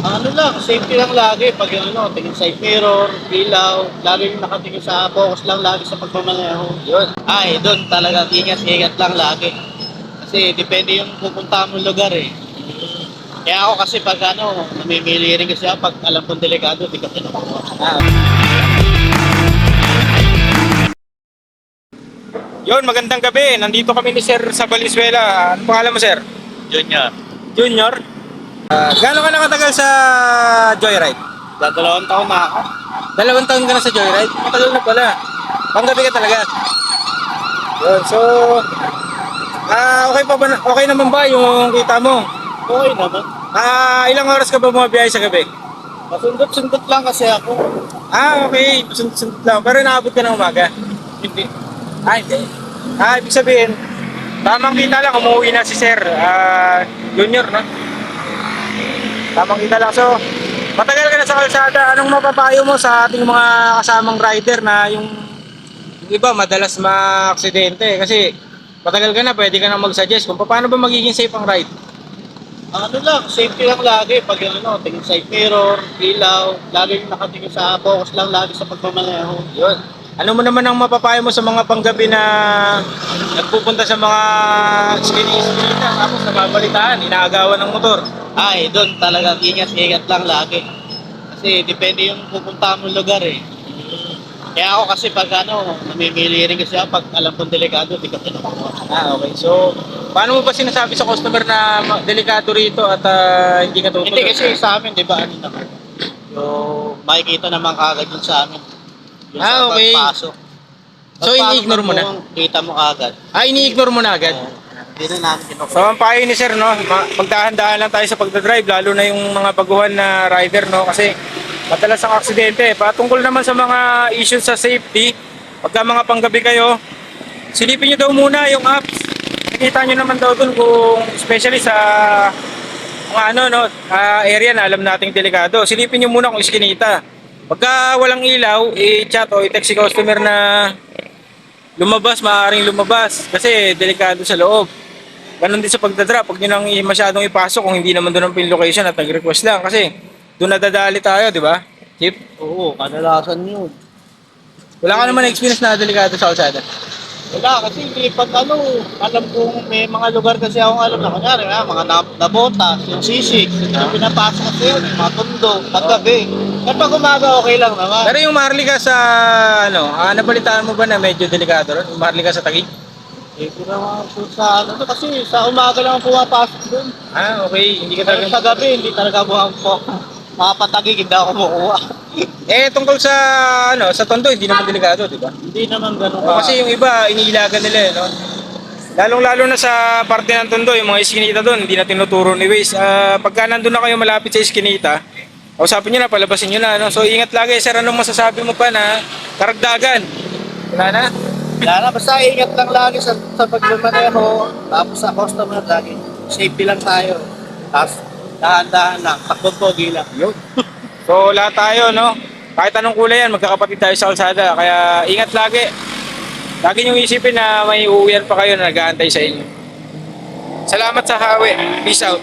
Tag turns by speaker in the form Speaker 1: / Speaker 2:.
Speaker 1: Ano lang, safety lang lagi. Pag yung ano, tingin side mirror, ilaw, lagi yung nakatingin sa focus lang lagi sa pagmamaneho. Yun. Ay, doon talaga ingat-ingat lang lagi. Kasi depende yung pupunta mong lugar eh. Kaya ako kasi pag ano, namimili rin kasi ako pag alam kong delikado, di kasi nakuha.
Speaker 2: Ah. Yun, magandang gabi. Nandito kami ni Sir sa Valenzuela. Ano pangalan mo, Sir?
Speaker 1: Nga.
Speaker 2: Junior. Uh, Gano'n ka nakatagal sa Joyride?
Speaker 1: Dadalawang taon na ako.
Speaker 2: Dalawang taon ka na sa Joyride? Matagal na pala. Panggabi ka talaga. Yun, so... Ah, okay pa ba na- okay naman ba yung kita mo?
Speaker 1: Okay naman.
Speaker 2: Ah, ilang oras ka ba bumabiyahe sa gabi?
Speaker 1: Masundot-sundot lang kasi ako.
Speaker 2: Ah, okay. Sundot lang. Pero naabot ka ng umaga?
Speaker 1: Hindi.
Speaker 2: Ah, hindi. Ah, ibig sabihin, tamang kita lang, umuwi na si Sir, ah, Junior, no? Tamang kita lang. So, matagal ka na sa kalsada. Anong mapapayo mo sa ating mga kasamang rider na yung, yung iba madalas ma-aksidente? Kasi matagal ka na, pwede ka na mag-suggest kung paano ba magiging safe ang ride.
Speaker 1: Ano lang, safety lang lagi. Pag ano, tingin side mirror, ilaw, lagi yung nakatingin sa focus lang lagi sa pagmamaneho.
Speaker 2: Yun. Ano mo naman ang mapapayo mo sa mga panggabi na nagpupunta sa mga skinny-skinny na tapos nababalitaan, inaagawan ng motor?
Speaker 1: Ay, doon talagang ingat-ingat lang lagi. Kasi depende yung pupunta mong lugar eh. Kaya ako kasi pag ano, namimili rin kasi ako pag alam kong delikado, di kasi nakuha.
Speaker 2: Ah, okay. So, paano mo ba sinasabi sa customer na ma- delikado rito at ah, hindi ka tutulog?
Speaker 1: Hindi kasi sa amin, di ba, ano naman, yung makikita naman kagad yun sa amin. Yung
Speaker 2: Ah,
Speaker 1: sa
Speaker 2: okay.
Speaker 1: pagpasok.
Speaker 2: So,
Speaker 1: Pagpasok
Speaker 2: ini-ignore mo na?
Speaker 1: buong, Kita mo kagad.
Speaker 2: Ah, ini-ignore mo na agad?
Speaker 1: Hindi na namin kinukuha.
Speaker 2: Payo ni sir, no, ma- magdahan-dahan lang tayo sa pagdadrive, lalo na yung mga baguhan na rider, no, kasi madalas ang aksidente. Patungkol naman sa mga issues sa safety, pagka mga panggabi kayo, silipin nyo daw muna yung apps. Nakikita nyo naman daw dun kung, especially sa mga ano, no, ah, area na alam nating delikado. Silipin nyo muna kung iskinita. Pagka walang ilaw, i-chat o i-text si customer na lumabas, maaaring lumabas kasi delikado sa loob. Ganon din sa pagdadrop, huwag nyo nang masyadong ipasok kung hindi naman doon ang pin location at nag-request lang kasi doon nadadali tayo, di ba? Chip,
Speaker 1: Oo, kadalasan yun.
Speaker 2: wala ka naman experience na delikado sa kalsada.
Speaker 1: Wala, kasi hindi pag ano, alam kong may mga lugar kasi akong alam na kunyari, ah, mga nab- nabotas, yung sisig, yung pinapasok kasi yun, yung mga tundo, paggabi. Kaya pag umaga, okay lang naman.
Speaker 2: Pero yung Maharlika sa, ano, ah, nabalitaan mo ba na medyo delikado ron? Yung Maharlika sa Taguig?
Speaker 1: Eh, hindi naman po sa ano, kasi sa umaga lang ako pumapasok doon.
Speaker 2: Ah, okay. Hindi ka
Speaker 1: Pero
Speaker 2: talaga...
Speaker 1: sa gabi, hindi talaga buhang po. Makapatagig, hindi ako kumukuha.
Speaker 2: Eh, tungkol sa, ano, sa Tondo, hindi naman delikado, di ba?
Speaker 1: hindi naman ganun
Speaker 2: O, kasi yung iba, iniilagan nila, eh, no? Lalong-lalo na sa parte ng Tondo, yung mga iskinita doon, hindi na tinuturo ni Waze. Ah, pagka nandun na kayo malapit sa iskinita, usapin nyo na, palabasin nyo na, no? So, ingat lagi, sir, anong masasabi mo pa na karagdagan? Wala na?
Speaker 1: Wala basta ingat lang lagi sa, sa pagmamaneho, tapos sa customer lagi. Safety lang tayo. Tapos, dahan-dahan lang, takbo pogi lang.
Speaker 2: Yun. So, lahat tayo, no? Kahit anong kulay yan, magkakapatid tayo sa kalsada. Kaya, ingat lagi. Lagi nyo isipin na may uuwian pa kayo na nag-aantay sa inyo. Salamat sa hawi. Peace out.